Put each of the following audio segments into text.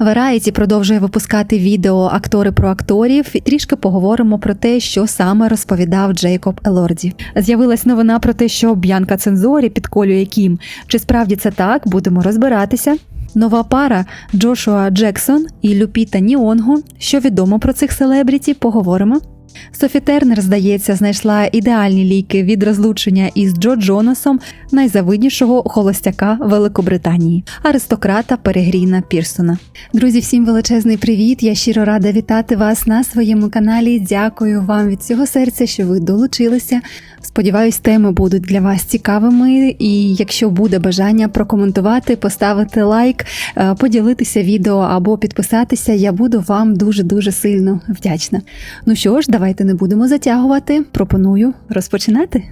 Variety продовжує випускати відео актори про акторів. І трішки поговоримо про те, що саме розповідав Джейкоб Елорді. З'явилась новина про те, що Б'янка Цензорі підколює Кім. Чи справді це так? Будемо розбиратися. Нова пара Джошуа Джексон і Люпіта Ніонго. Що відомо про цих селебріті? Поговоримо. Софі Тернер, здається, знайшла ідеальні ліки від розлучення із Джо Джонасом, найзавиднішого холостяка Великобританії, аристократа Перегріна Пірсона. Друзі, всім величезний привіт! Я щиро рада вітати вас на своєму каналі. Дякую вам від цього серця, що ви долучилися. Сподіваюсь, теми будуть для вас цікавими. І якщо буде бажання прокоментувати, поставити лайк, е, поділитися відео або підписатися, я буду вам дуже дуже сильно вдячна. Ну що ж, давайте не будемо затягувати. Пропоную розпочинати.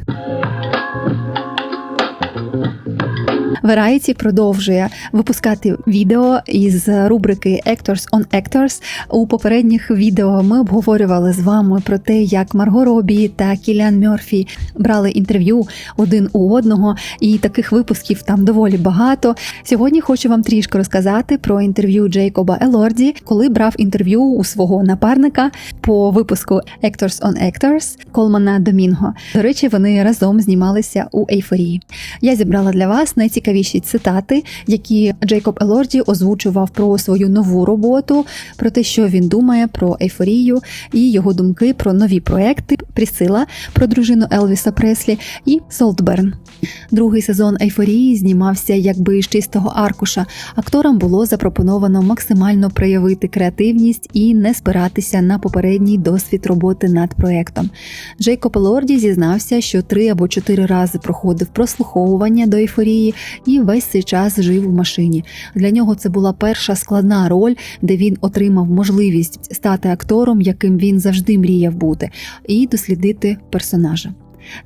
Variety продовжує випускати відео із рубрики Actors on Actors. У попередніх відео ми обговорювали з вами про те, як Марго Робі та Кіліан Мьорфі брали інтерв'ю один у одного, і таких випусків там доволі багато. Сьогодні хочу вам трішки розказати про інтерв'ю Джейкоба Елорді, коли брав інтерв'ю у свого напарника по випуску Actors on Actors Колмана Домінго. До речі, вони разом знімалися у ейфорії. Я зібрала для вас найцікавіші цитати, які Джейкоб Елорді озвучував про свою нову роботу, про те, що він думає про ейфорію і його думки про нові проекти Прісила, про дружину Елвіса Преслі і Солтберн. Другий сезон ейфорії знімався якби з чистого аркуша. Акторам було запропоновано максимально проявити креативність і не спиратися на попередній досвід роботи над проектом. Джейкоб Елорді зізнався, що три або чотири рази проходив прослуховування до ейфорії і весь цей час жив у машині. Для нього це була перша складна роль, де він отримав можливість стати актором, яким він завжди мріяв бути, і дослідити персонажа.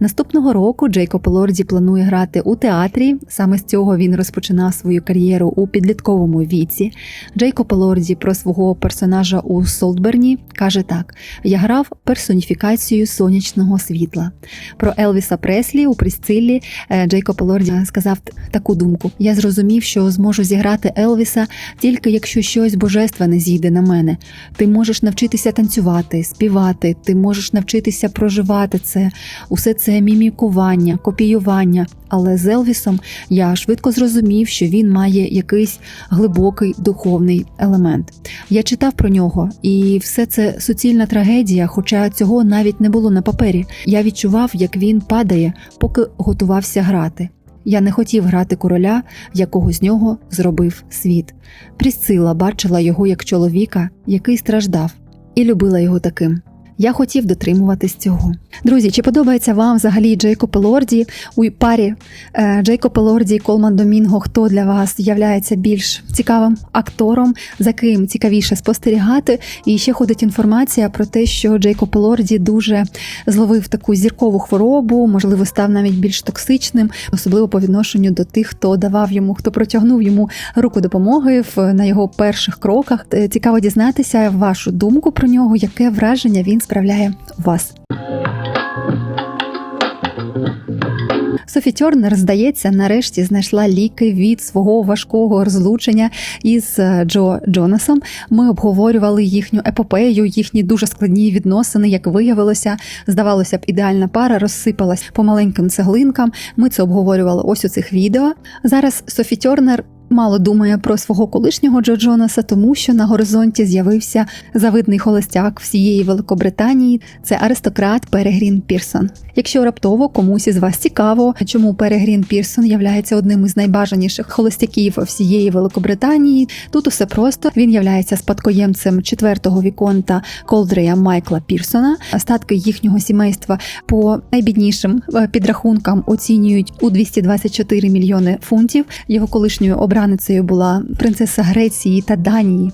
Наступного року Джейкоб Лорді планує грати у театрі. Саме з цього він розпочинав свою кар'єру у підлітковому віці. Джейкоб Лорді про свого персонажа у Солтберні каже так: я грав персоніфікацію сонячного світла. Про Елвіса Преслі у Присциллі е, Джейкоб Лорді сказав таку думку: я зрозумів, що зможу зіграти Елвіса тільки якщо щось божественне зійде на мене. Ти можеш навчитися танцювати, співати, ти можеш навчитися проживати це. Усе це мімікування, копіювання. Але з Елвісом я швидко зрозумів, що він має якийсь глибокий духовний елемент. Я читав про нього, і все це суцільна трагедія, хоча цього навіть не було на папері. Я відчував, як він падає, поки готувався грати. Я не хотів грати короля, якого з нього зробив світ. Прісцила бачила його як чоловіка, який страждав, і любила його таким. Я хотів дотримуватись цього. Друзі, чи подобається вам взагалі Джейкоб Лорді у парі е, Джейкоб Лорді і Колман Домінго? Хто для вас являється більш цікавим актором, за ким цікавіше спостерігати? І ще ходить інформація про те, що Джейкоб Лорді дуже зловив таку зіркову хворобу, можливо, став навіть більш токсичним, особливо по відношенню до тих, хто давав йому, хто протягнув йому руку допомоги на його перших кроках. Е, Цікаво дізнатися вашу думку про нього, яке враження він справляє вас. Софі Тьорнер, здається, нарешті знайшла ліки від свого важкого розлучення із е, Джо Джонасом. Ми обговорювали їхню епопею, їхні дуже складні відносини. Як виявилося, здавалося б, ідеальна пара розсипалась по маленьким цеглинкам. Ми це обговорювали ось у цих відео. Зараз Софі Тьорнер мало думає про свого колишнього Джо Джонаса, тому що на горизонті з'явився завидний холостяк всієї Великобританії. Це аристократ Перегрін Пірсон. Якщо раптово комусь із вас цікаво, чому Перегрін Пірсон являється одним із найбажаніших холостяків всієї Великобританії, тут усе просто він являється спадкоємцем четвертого віконта Колдрея Майкла Пірсона. Статки їхнього сімейства по найбіднішим е, підрахункам оцінюють у 224 мільйони фунтів. Його колишньою обраницею була принцеса Греції та Данії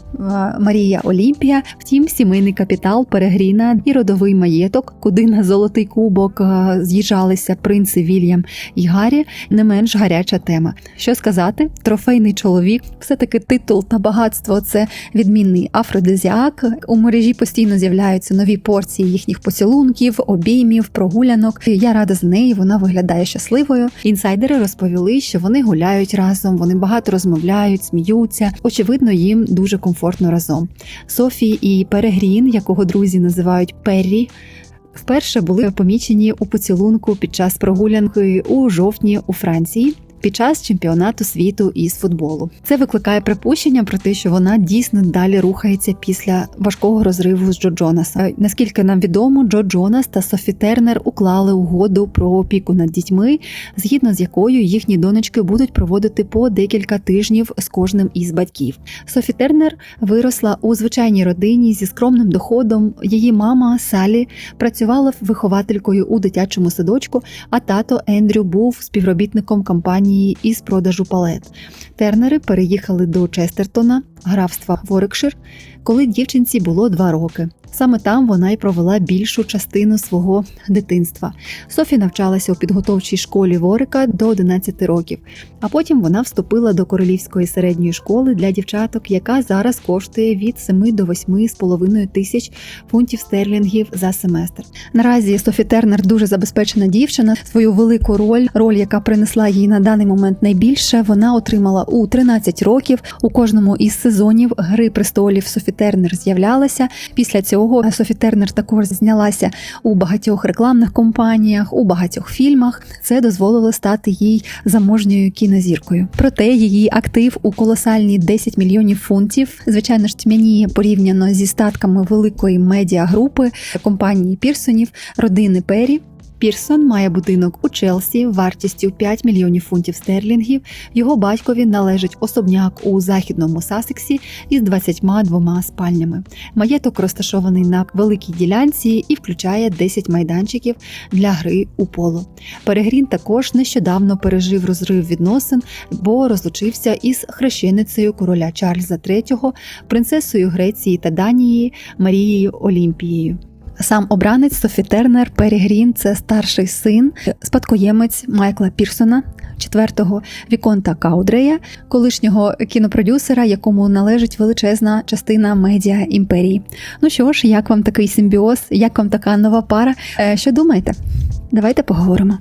Марія Олімпія. Втім, сімейний капітал Перегріна і родовий маєток, куди на золотий кубок з'їжджалися принци Вільям і Гаррі, не менш гаряча тема. Що сказати, трофейний чоловік, все таки титул та багатство це відмінний афродизіак. У мережі постійно з'являються нові порції їхніх поцілунків, обіймів, прогулянок. Я рада з нею. Вона виглядає щасливою. Інсайдери розповіли, що вони гуляють разом, вони багато розмовляють, сміються. Очевидно, їм дуже комфортно разом. Софі і Перегрін, якого друзі називають Перрі. Вперше були помічені у поцілунку під час прогулянки у жовтні у Франції. Під час чемпіонату світу із футболу це викликає припущення про те, що вона дійсно далі рухається після важкого розриву з Джо Джонаса. Наскільки нам відомо, Джо Джонас та Софі Тернер уклали угоду про опіку над дітьми, згідно з якою їхні донечки будуть проводити по декілька тижнів з кожним із батьків. Софі Тернер виросла у звичайній родині зі скромним доходом. Її мама Салі працювала вихователькою у дитячому садочку, а тато Ендрю був співробітником компанії із продажу палет. Тернери переїхали до Честертона, графства Ворикшир, коли дівчинці було два роки. Саме там вона й провела більшу частину свого дитинства. Софі навчалася у підготовчій школі Ворика до 11 років, а потім вона вступила до королівської середньої школи для дівчаток, яка зараз коштує від 7 до 8,5 тисяч фунтів стерлінгів за семестр. Наразі Софі Тернер дуже забезпечена дівчина. Свою велику роль, роль, яка принесла їй на даний момент найбільше, вона отримала у 13 років. У кожному із сезонів Гри престолів Софі Тернер з'являлася. Після цього Софі Тернер також знялася у багатьох рекламних компаніях, у багатьох фільмах. Це дозволило стати їй заможньою кінозіркою. Проте її актив у колосальні 10 мільйонів фунтів, звичайно ж, тьмяніє порівняно зі статками великої медіагрупи компанії Пірсонів, родини Перрі. Пірсон має будинок у Челсі вартістю 5 мільйонів фунтів стерлінгів. Його батькові належить особняк у західному Сасексі із 22 спальнями. Маєток розташований на великій ділянці і включає 10 майданчиків для гри у поло. Перегрін також нещодавно пережив розрив відносин, бо розлучився із хрещеницею короля Чарльза III, принцесою Греції та Данії Марією Олімпією. Сам обранець Софі Тернер Пері Грін це старший син, спадкоємець Майкла Пірсона, четвертого Віконта Каудрея, колишнього кінопродюсера, якому належить величезна частина медіа імперії. Ну що ж, як вам такий симбіоз, як вам така нова пара? Е, Що думаєте? Давайте поговоримо.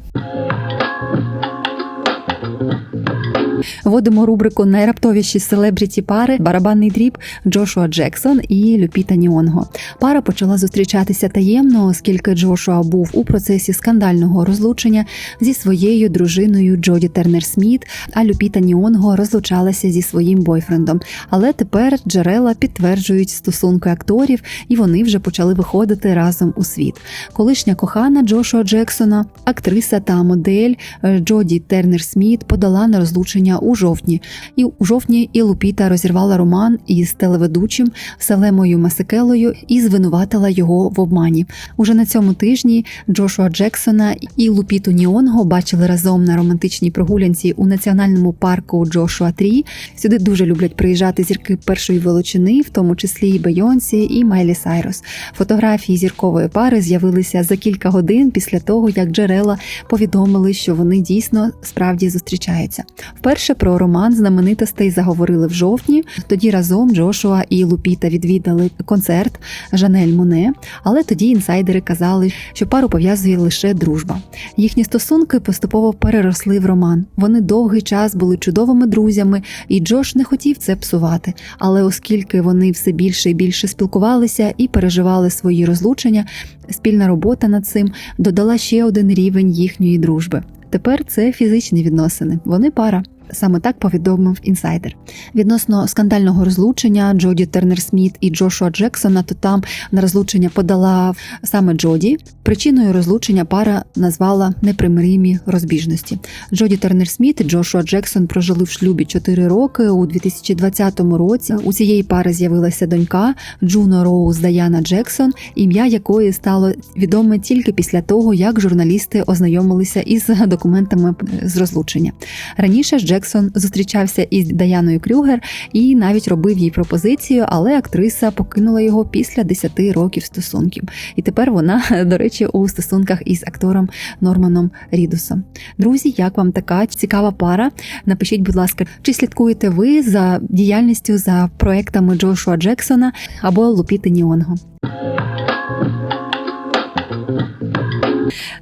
Вводимо рубрику найраптовіші селебріті пари барабанний дріб Джошуа Джексон і Люпіта Ніонго. Пара почала зустрічатися таємно, оскільки Джошуа був у процесі скандального розлучення зі своєю дружиною Джоді Тернер Сміт, а Люпіта Ніонго розлучалася зі своїм бойфрендом. Але тепер джерела підтверджують стосунки акторів, і вони вже почали виходити разом у світ. Колишня кохана Джошуа Джексона, актриса та модель Джоді Тернер Сміт подала на розлучення у жовтні. І у жовтні і Лупіта розірвала роман із телеведучим Селемою Масикелою і звинуватила його в обмані. Уже на цьому тижні Джошуа Джексона і Лупіту Ніонго бачили разом на романтичній прогулянці у національному парку Джошуа Трі. Сюди дуже люблять приїжджати зірки першої величини, в тому числі і Бейонсі, і Майлі Сайрос. Фотографії зіркової пари з'явилися за кілька годин після того, як джерела повідомили, що вони дійсно справді зустрічаються. Вперше про роман знаменитостей заговорили в жовтні. Тоді разом Джошуа і Лупіта відвідали концерт Жанель Моне, але тоді інсайдери казали, що пару пов'язує лише дружба. Їхні стосунки поступово переросли в роман. Вони довгий час були чудовими друзями, і Джош не хотів це псувати. Але оскільки вони все більше і більше спілкувалися і переживали свої розлучення, спільна робота над цим додала ще один рівень їхньої дружби. Тепер це фізичні відносини. Вони пара. Саме так повідомив інсайдер. Відносно скандального розлучення Джоді Тернер Сміт і Джошуа Джексона, то там на розлучення подала саме Джоді. Причиною розлучення пара назвала непримиримі розбіжності. Джоді Тернер Сміт і Джошуа Джексон прожили в шлюбі 4 роки у 2020 році. У цієї пари з'явилася донька Джуно Роуз Даяна Джексон, ім'я якої стало відоме тільки після того, як журналісти ознайомилися із документами з розлучення. Раніше ж Джексон зустрічався із Даяною Крюгер і навіть робив їй пропозицію, але актриса покинула його після 10 років стосунків. І тепер вона, до речі, у стосунках із актором Норманом Рідусом. Друзі, як вам така цікава пара? Напишіть, будь ласка, чи слідкуєте ви за діяльністю за проектами Джошуа Джексона або Лупіти Ніонго?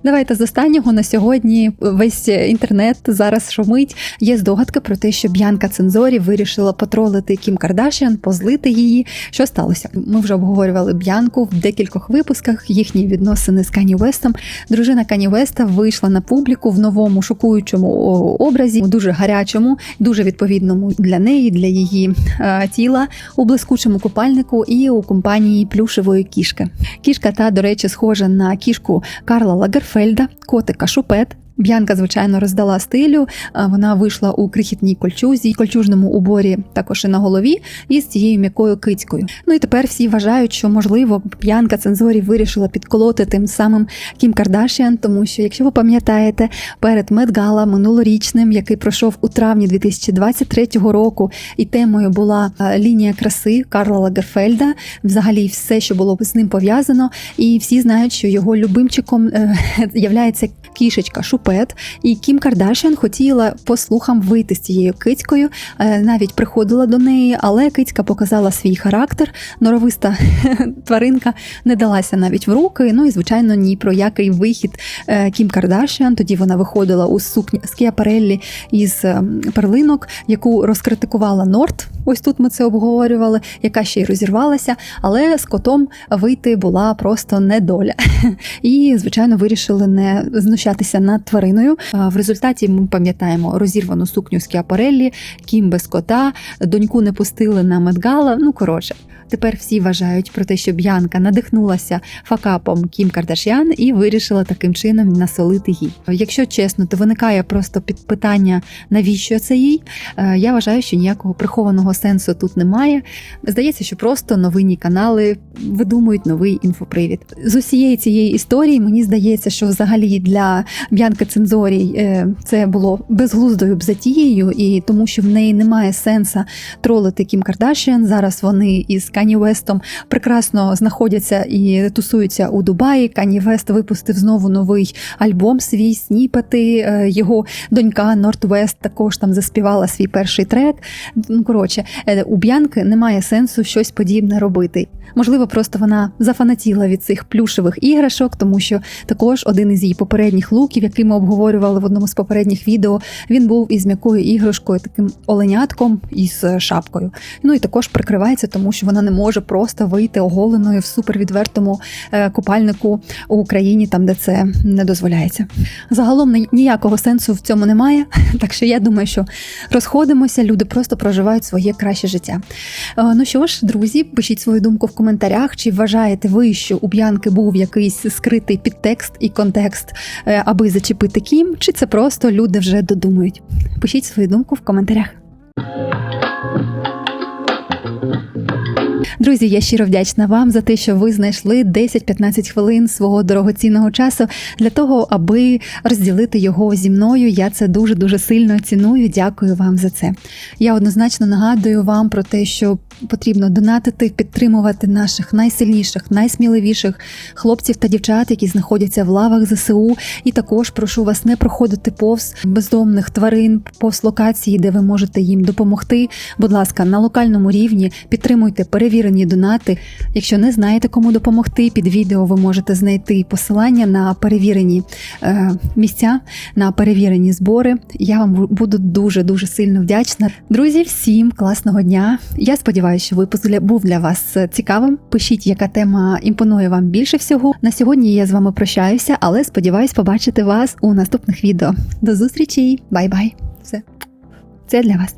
Давайте з останнього на сьогодні весь інтернет зараз шумить. Є здогадки про те, що Б'янка Цензорі вирішила потролити Кім Кардашіан, позлити її. Що сталося? Ми вже обговорювали Б'янку в декількох випусках. Їхні відносини з Кані Вестом. Дружина Кані Веста вийшла на публіку в новому шокуючому образі, дуже гарячому, дуже відповідному для неї, для її е, тіла у блискучому купальнику і у компанії плюшевої кішки. Кішка та, до речі, схожа на кішку Карла Лагерфельда, котика Шупет. Б'янка, звичайно, роздала стилю. Вона вийшла у крихітній кольчузі, кольчужному уборі, також і на голові, і з цією м'якою кицькою. Ну і тепер всі вважають, що можливо Б'янка Цензорі вирішила підколоти тим самим Кім Кардашіан, тому що, якщо ви пам'ятаєте, перед Медгала минулорічним, який пройшов у травні 2023 року, і темою була е, лінія краси Карла Лагерфельда, взагалі все, що було з ним пов'язано, і всі знають, що його любимчиком е, являється кішечка Шупет, і Кім Кардашіан хотіла по слухам вийти з цією кицькою, е, навіть приходила до неї, але кицька показала свій характер. Норовиста тваринка не далася навіть в руки. Ну і звичайно, ні про який вихід е, Кім Кардашіан. Тоді вона виходила у сукні з Кіапареллі із е, перлинок, яку розкритикувала Норт. Ось тут ми це обговорювали, яка ще й розірвалася, але з котом вийти була просто недоля. І, звичайно, вирішили не знущатися над твариною. В результаті ми пам'ятаємо розірвану сукню з Кіапареллі, Кім без кота, доньку не пустили на Медгала. Ну коротше. Тепер всі вважають про те, що Б'янка надихнулася факапом Кім Кардашян і вирішила таким чином насолити їй. Якщо чесно, то виникає просто під питання, навіщо це їй. Е, Я вважаю, що ніякого прихованого сенсу тут немає. Здається, що просто новинні канали видумують новий інфопривід. З усієї цієї історії мені здається, що взагалі для Б'янки Цензорій е, це було безглуздою б затією, і тому що в неї немає сенса тролити Кім Кардашіан. Зараз вони із Кані Вестом прекрасно знаходяться і тусуються у Дубаї. Кані Вест випустив знову новий альбом свій сніпети. Е, Його донька Норт Вест також там заспівала свій перший трек. Ну коротше, е, у Б'янки немає сенсу щось подібне робити. Можливо, просто вона зафанатіла від цих плюшевих іграшок, тому що також один із її попередніх луків, який ми обговорювали в одному з попередніх відео, він був із м'якою іграшкою, таким оленятком із шапкою. Ну і також прикривається, тому що вона не може просто вийти оголеною в супервідвертому е, купальнику у Україні, там де це не дозволяється. Загалом ні- ніякого сенсу в цьому немає. Так що я думаю, що розходимося, люди просто проживають своє краще життя. Е, Ну що ж, друзі, пишіть свою думку в коментарях, чи вважаєте ви, що у Б'янки був якийсь скритий підтекст і контекст, е, аби зачепити Кім, чи це просто люди вже додумують? Пишіть свою думку в коментарях. Друзі, я щиро вдячна вам за те, що ви знайшли 10-15 хвилин свого дорогоцінного часу для того, аби розділити його зі мною. Я це дуже дуже сильно ціную. Дякую вам за це. Я однозначно нагадую вам про те, що потрібно донатити, підтримувати наших найсильніших, найсміливіших хлопців та дівчат, які знаходяться в лавах ЗСУ. І також прошу вас не проходити повз бездомних тварин, повз локації, де ви можете їм допомогти. Будь ласка, на локальному рівні підтримуйте перевірені донати. Якщо не знаєте, кому допомогти, під відео ви можете знайти посилання на перевірені е, місця, на перевірені збори. Я вам буду дуже дуже сильно вдячна. Друзі, всім класного дня! Я сподіваюся, що випуск був для вас цікавим. Пишіть, яка тема імпонує вам більше всього. На сьогодні я з вами прощаюся, але сподіваюсь побачити вас у наступних відео. До зустрічі! Бай-бай! Все. Це для вас.